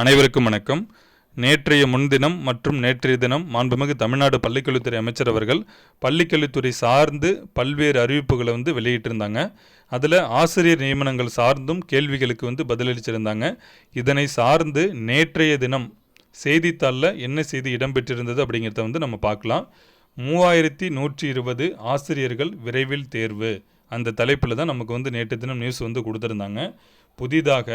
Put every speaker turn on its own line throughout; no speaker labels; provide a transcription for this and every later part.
அனைவருக்கும் வணக்கம். நேற்றைய முன்தினம் மற்றும் நேற்றைய தினம் மாண்புமிகு தமிழ்நாடு பள்ளிக்கல்வித்துறை அமைச்சர் அவர்கள் பள்ளிக்கல்வித்துறை சார்ந்து பல்வேறு அறிவிப்புகளை வந்து வெளியிட்டிருந்தாங்க. அதில் ஆசிரியர் நியமனங்கள் சார்ந்தும் கேள்விகளுக்கு வந்து பதிலளிச்சிருந்தாங்க. இதனை சார்ந்து நேற்றைய தினம் செய்தித்தாளில் என்ன செய்தி இடம்பெற்றிருந்தது அப்படிங்கிறத வந்து நம்ம பார்க்கலாம். மூவாயிரத்தி நூற்றி இருபது ஆசிரியர்கள் விரைவில் தேர்வு. அந்த தலைப்பில் தான் நமக்கு வந்து நேற்று தினம் நியூஸ் வந்து கொடுத்துருந்தாங்க. புதிதாக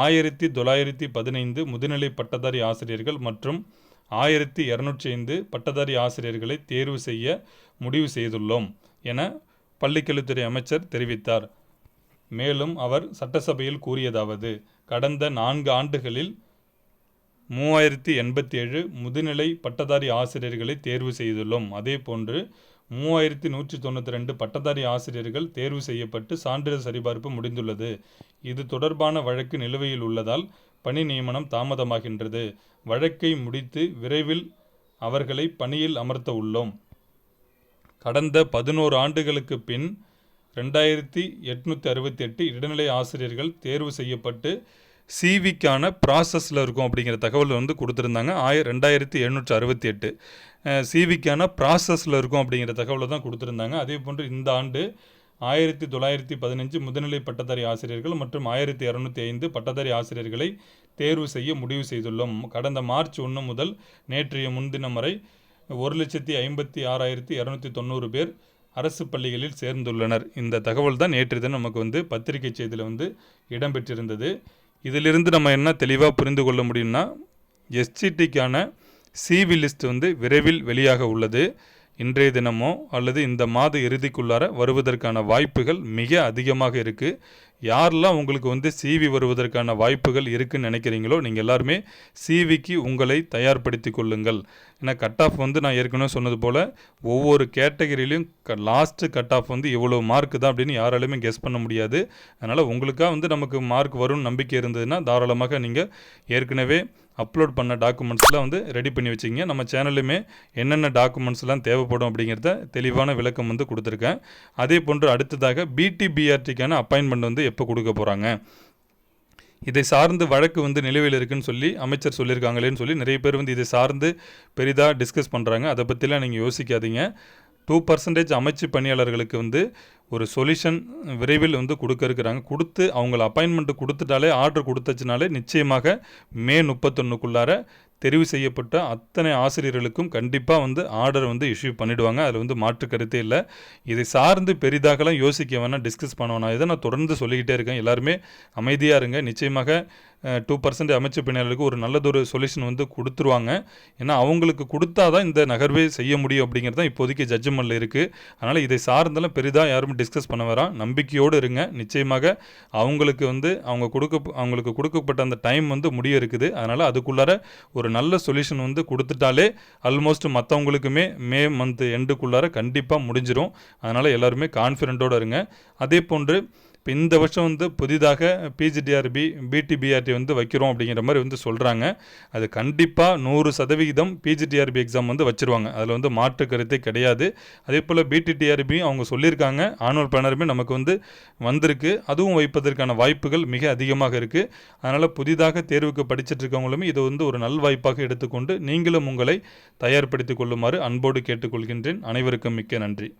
ஆயிரத்தி தொள்ளாயிரத்தி பதினைந்து முதுநிலை பட்டதாரி ஆசிரியர்கள் மற்றும் ஆயிரத்தி இரநூற்றி ஐந்து பட்டதாரி ஆசிரியர்களை தேர்வு செய்ய முடிவு செய்துள்ளோம் என பள்ளிக்கல்வித்துறை அமைச்சர் தெரிவித்தார். மேலும் அவர் சட்டசபையில் கூறியதாவது கடந்த நான்கு ஆண்டுகளில் மூவாயிரத்தி எண்பத்தி ஏழு முதுநிலை பட்டதாரி ஆசிரியர்களை தேர்வு செய்துள்ளோம். அதேபோன்று மூவாயிரத்தி நூற்றி தொண்ணூற்றி ரெண்டு பட்டதாரி ஆசிரியர்கள் தேர்வு செய்யப்பட்டு சான்றிதழ் சரிபார்ப்பு முடிந்துள்ளது. இது தொடர்பான வழக்கு நிலுவையில் உள்ளதால் பணி நியமனம் தாமதமாகின்றது. வழக்கை முடித்து விரைவில் அவர்களை பணியில் அமர்த்த உள்ளோம். கடந்த பதினோரு ஆண்டுகளுக்கு பின் ரெண்டாயிரத்தி எட்நூற்றி அறுபத்தி எட்டு இடைநிலை ஆசிரியர்கள் தேர்வு செய்யப்பட்டு சிவிக்கான ப்ராசஸில் இருக்கும் அப்படிங்கிற தகவல் வந்து கொடுத்துருந்தாங்க. ஆய ரெண்டாயிரத்தி எழுநூற்றி அறுபத்தி எட்டு சிவிக்கான ப்ராசஸில் இருக்கும் அப்படிங்கிற தகவலை தான் கொடுத்துருந்தாங்க. அதே போன்று இந்த ஆண்டு ஆயிரத்தி தொள்ளாயிரத்தி பதினஞ்சு முதுநிலை பட்டதாரி ஆசிரியர்கள் மற்றும் ஆயிரத்தி இரநூத்தி ஐந்து பட்டதாரி ஆசிரியர்களை தேர்வு செய்ய முடிவு செய்துள்ளோம். கடந்த மார்ச் ஒன்று முதல் நேற்றைய முன்தினம் வரை ஒரு லட்சத்தி ஐம்பத்தி ஆறாயிரத்தி இரநூத்தி தொண்ணூறு பேர் அரசு பள்ளிகளில் சேர்ந்துள்ளனர். இந்த தகவல் தான் நேற்று தான் நமக்கு வந்து பத்திரிகை செய்தியில் வந்து இடம்பெற்றிருந்தது. இதிலிருந்து நம்ம என்ன தெளிவாக புரிந்து கொள்ள முடியும்னா எஸ்சிடிக்கான சிவி லிஸ்ட் வந்து விரைவில் வெளியாக உள்ளது. இன்றைய தினமோ அல்லது இந்த மாத இறுதிக்குள்ளார வருவதற்கான வாய்ப்புகள் மிக அதிகமாக இருக்குது யாரெல்லாம் உங்களுக்கு வந்து சிவி வருவதற்கான வாய்ப்புகள் இருக்குன்னு நினைக்கிறீங்களோ நீங்கள் எல்லாருமே சிவிக்கு உங்களை தயார்படுத்தி கொள்ளுங்கள். ஏன்னா கட் ஆஃப் வந்து நான் ஏற்கனவே சொன்னது போல் ஒவ்வொரு கேட்டகரியிலையும் க லாஸ்ட்டு கட் ஆஃப் வந்து இவ்வளோ மார்க் தான் அப்படின்னு யாராலையுமே கெஸ் பண்ண முடியாது. அதனால் உங்களுக்காக வந்து நமக்கு மார்க் வரும்னு நம்பிக்கை இருந்ததுன்னா தாராளமாக நீங்கள் ஏற்கனவே அப்லோட் பண்ண டாக்குமெண்ட்ஸ்லாம் வந்து ரெடி பண்ணி வச்சுங்க நம்ம சேனல்லுமே என்னென்ன டாக்குமெண்ட்ஸ்லாம் தேவைப்படும் அப்படிங்கிறத தெளிவான விளக்கம் வந்து கொடுத்துருக்கேன். அதே போன்று அடுத்ததாக பிடிபிஆர்டிக்கான அப்பாயின்மெண்ட் வந்து எப்போ கொடுக்க போகிறாங்க இதை சார்ந்து வழக்கு வந்து நிலுவையில் இருக்குன்னு சொல்லி அமைச்சர் சொல்லியிருக்காங்களேன்னு சொல்லி நிறைய பேர் வந்து இதை சார்ந்து பெரிதாக டிஸ்கஸ் பண்ணுறாங்க அதை பற்றிலாம் நீங்கள் யோசிக்காதீங்க. டூ பர்சன்டேஜ் அமைச்சு பணியாளர்களுக்கு வந்து ஒரு சொல்யூஷன் விரைவில் வந்து கொடுக்க இருக்கிறாங்க. கொடுத்து அவங்கள அப்பாயின்மெண்ட்டு கொடுத்துட்டாலே ஆர்டர் கொடுத்துச்சுனாலே நிச்சயமாக மே முப்பத்தொன்னுக்குள்ளார தெரிவு செய்யப்பட்ட அத்தனை ஆசிரியர்களுக்கும் கண்டிப்பாக வந்து ஆர்டர் வந்து இஷ்யூ பண்ணிவிடுவாங்க அதில் வந்து மாற்று கருத்தே இல்லை. இதை சார்ந்து பெரிதாகலாம் யோசிக்க வேணாம் டிஸ்கஸ் பண்ண வேணாம். இதை நான் தொடர்ந்து சொல்லிக்கிட்டே இருக்கேன். எல்லாருமே அமைதியாக இருங்க. நிச்சயமாக டூ பர்சன்ட் அமைச்சு பணியாளருக்கு ஒரு நல்லதொரு சொல்யூஷன் வந்து கொடுத்துருவாங்க. ஏன்னா அவங்களுக்கு கொடுத்தா தான் இந்த நகர்வே செய்ய முடியும் அப்படிங்கிறது தான் இப்போதைக்கு ஜட்ஜ்மெண்ட்டில் இருக்குது அதனால் இதை சார்ந்தெல்லாம் பெரிதாக யாரும் டிஸ்கஸ் பண்ண வரான் நம்பிக்கையோடு இருங்க. நிச்சயமாக அவங்களுக்கு வந்து அவங்க கொடுக்க அவங்களுக்கு கொடுக்கப்பட்ட அந்த டைம் வந்து முடிய இருக்குது. அதனால் அதுக்குள்ளார ஒரு நல்ல சொல்யூஷன் வந்து கொடுத்துட்டாலே ஆல்மோஸ்ட் மற்றவங்களுக்குமே மே மந்த் எண்டுக்குள்ளார கண்டிப்பாக முடிஞ்சிடும் அதனால் எல்லாருமே கான்ஃபிடென்ட்டோடு இருங்க. அதே போன்று இப்போ இந்த வருஷம் வந்து புதிதாக பிஜிடிஆர்பி பிடிபிஆர்டி வந்து வைக்கிறோம் அப்படிங்கிற மாதிரி வந்து சொல்கிறாங்க அது கண்டிப்பாக நூறு சதவிகிதம் பிஜிடிஆர்பி எக்ஸாம் வந்து வச்சுருவாங்க. அதில் வந்து மாற்று கருத்தே கிடையாது. அதே போல் பிடிடிஆர்பி அவங்க சொல்லியிருக்காங்க. ஆனுவல் பிளானருமே நமக்கு வந்து வந்திருக்கு. அதுவும் வைப்பதற்கான வாய்ப்புகள் மிக அதிகமாக இருக்குது அதனால் புதிதாக தேர்வுக்கு படிச்சுட்டு இருக்கவங்களுமே இது வந்து ஒரு நல் வாய்ப்பாக எடுத்துக்கொண்டு நீங்களும் உங்களை தயார்படுத்திக் கொள்ளுமாறு அன்போடு கேட்டுக்கொள்கின்றேன். அனைவருக்கும் மிக்க நன்றி.